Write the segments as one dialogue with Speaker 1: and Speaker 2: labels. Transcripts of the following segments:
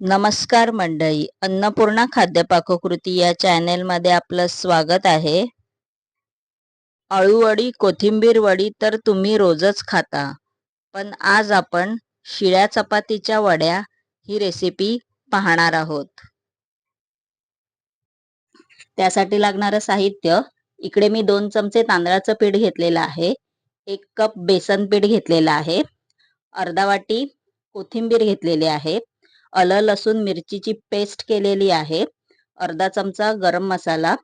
Speaker 1: नमस्कार मंडळी अन्नपूर्णा खाद्य पाककृती या चॅनेलमध्ये आपलं स्वागत आहे. अळूवडी कोथिंबीर वडी तर तुम्ही रोजच खाता पण आज आपण शिळ्या चपातीच्या वड्या ही रेसिपी पाहणार आहोत. त्यासाठी लागणारं साहित्य इकडे मी दोन चमचे तांदळाचं पीठ घेतलेलं आहे एक कप बेसन पीठ घेतलेलं आहे अर्धा वाटी कोथिंबीर घेतलेली आहे आलं लसूण मिरचीची पेस्ट केलेली आहे. अर्धा चमचा गरम मसाला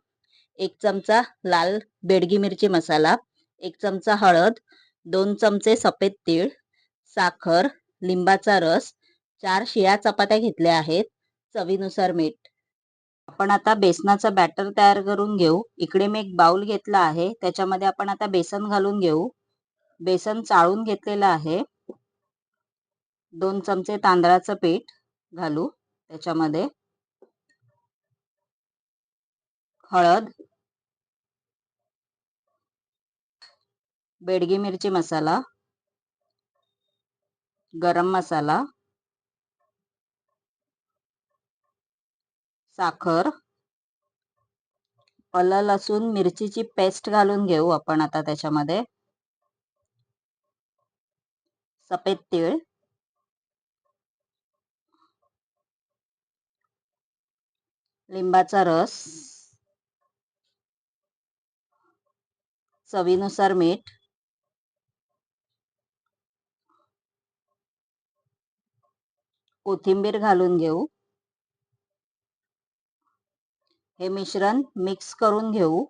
Speaker 1: एक चमचा लाल बेडगी मिरची मसाला एक चमचा हळद दोन चमचे सफेद तीळ साखर लिंबाचा रस चार शिळ्या चपात्या घेतल्या आहेत चवीनुसार मीठ. आपण आता बेसनाचं बॅटर तयार करून घेऊ. इकडे मी एक बाउल घेतला आहे. त्याच्यामध्ये आपण आता बेसन घालून घेऊ. बेसन चाळून घेतलेलं आहे. दोन चमचे तांदळाचं पीठ घालू. त्याच्यामध्ये हळद बेडगी मिरची मसाला गरम मसाला साखर आलं लसूण मिरचीची पेस्ट घालून घेऊ आपण आता त्याच्यामध्ये. सफेद तीळ. लिंबाचा रस चवीनुसार मीठ कोथिंबीर घालून घेऊ. हे मिश्रण मिक्स करून घेऊ.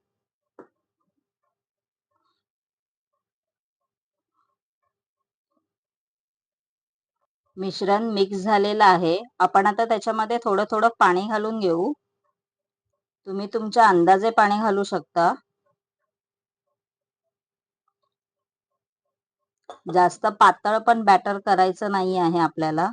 Speaker 1: मिश्रण मिक्स झालेलं आहे. आपण आता त्याच्यामध्ये थोडं थोडं पाणी घालून घेऊ. तुम्ही तुमच्या अंदाजे पाणी घालू शकता. जास्त पातळ पण बॅटर करायचं नाही आहे आपल्याला.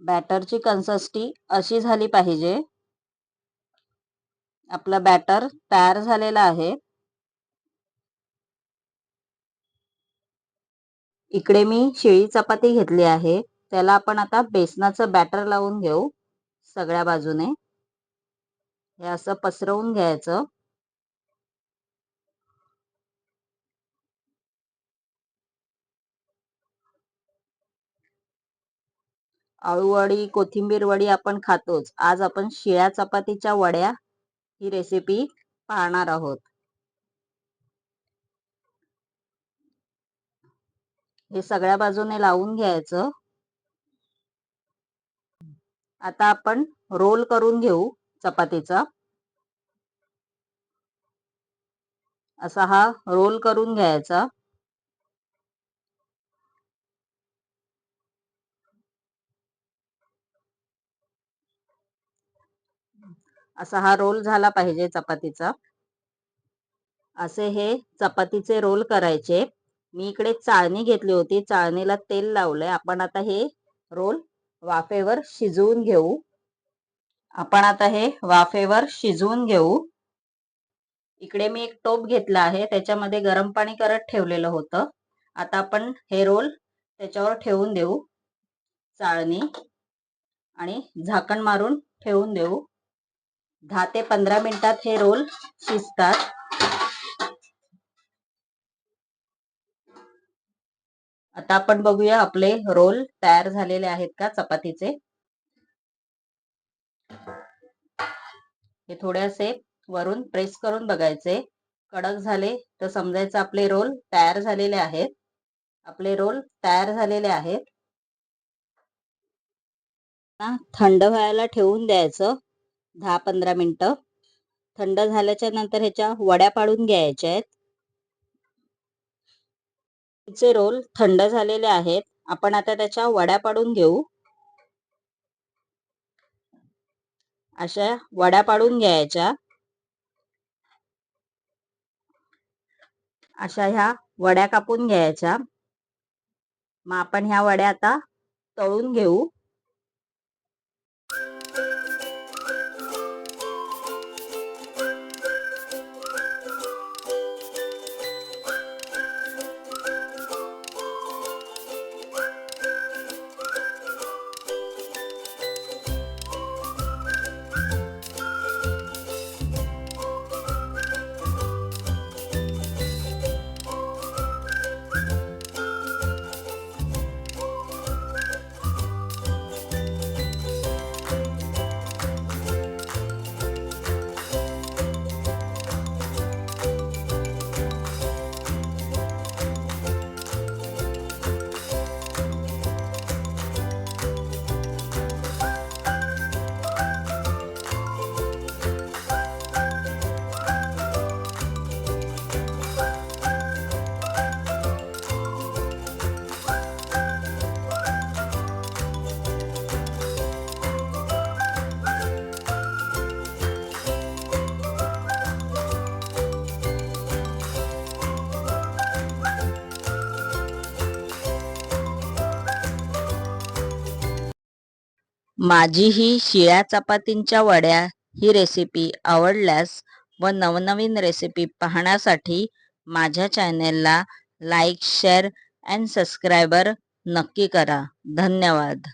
Speaker 1: बॅटरची कन्सिस्टी अशी झाली पाहिजे. आपलं बॅटर तयार झालेलं आहे. इकडे मी शिळी चपाती घेतली आहे. त्याला आपण आता बेसनाचं बॅटर लावून घेऊ सगळ्या बाजूने. हे असं पसरवून घ्यायचं. आळूवडी कोथिंबीर वडी आपण खातोच. आज आपण शिळ्या चपातीच्या वड्या ही रेसिपी पाहणार आहोत. हे सगळ्या बाजूने लावून घ्यायचं. आता आपण रोल करून घेऊ चपातीचा. असा हा रोल करून घ्यायचा. असा हा रोल झाला पाहिजे चपातीचा. असे हे चपातीचे रोल करायचे. मी इकडे चाळणी घेतली होती. चाळणीला तेल लावलंय. आपण आता हे रोल वाफेवर शिजवून घेऊ. आपण आता हे वाफेवर शिजवून घेऊ. इकडे मी एक टोप घेतला आहे. त्याच्यामध्ये गरम पाणी करत ठेवलेलं होतं. आता आपण हे रोल त्याच्यावर ठेवून देऊ. चाळणी आणि झाकण मारून ठेवून देऊ. दहा ते पंधरा मिनिटात हे रोल शिजतात. आता आपण बघूया आपले रोल तयार झालेले आहेत का चपातीचे. हे थोडेसे वरून प्रेस करून बघायचे. कडक झाले तर समजायचं आपले रोल तयार झालेले आहेत. आपले रोल तयार झालेले आहेत. थंड व्हायला ठेवून द्यायचं दहा पंधरा मिनिटं. थंड झाल्याच्यानंतर ह्याच्या वड्या पाडून घ्यायच्या आहेत. चे रोल थंड झालेले आहेत. आपण आता त्याच्या वड्या पाडून घेऊ. अशा वड्या पाडून घ्यायच्या. अशा ह्या वड्या कापून घ्यायच्या. मग आपण ह्या वड्या आता तळून घेऊ. माझी ही शिळ्या चपातींच्या वड्या ही रेसिपी आवडल्यास व नवनवीन रेसिपी पाहण्यासाठी माझ्या चॅनेलला लाईक शेअर अँड सबस्क्रायबर नक्की करा. धन्यवाद.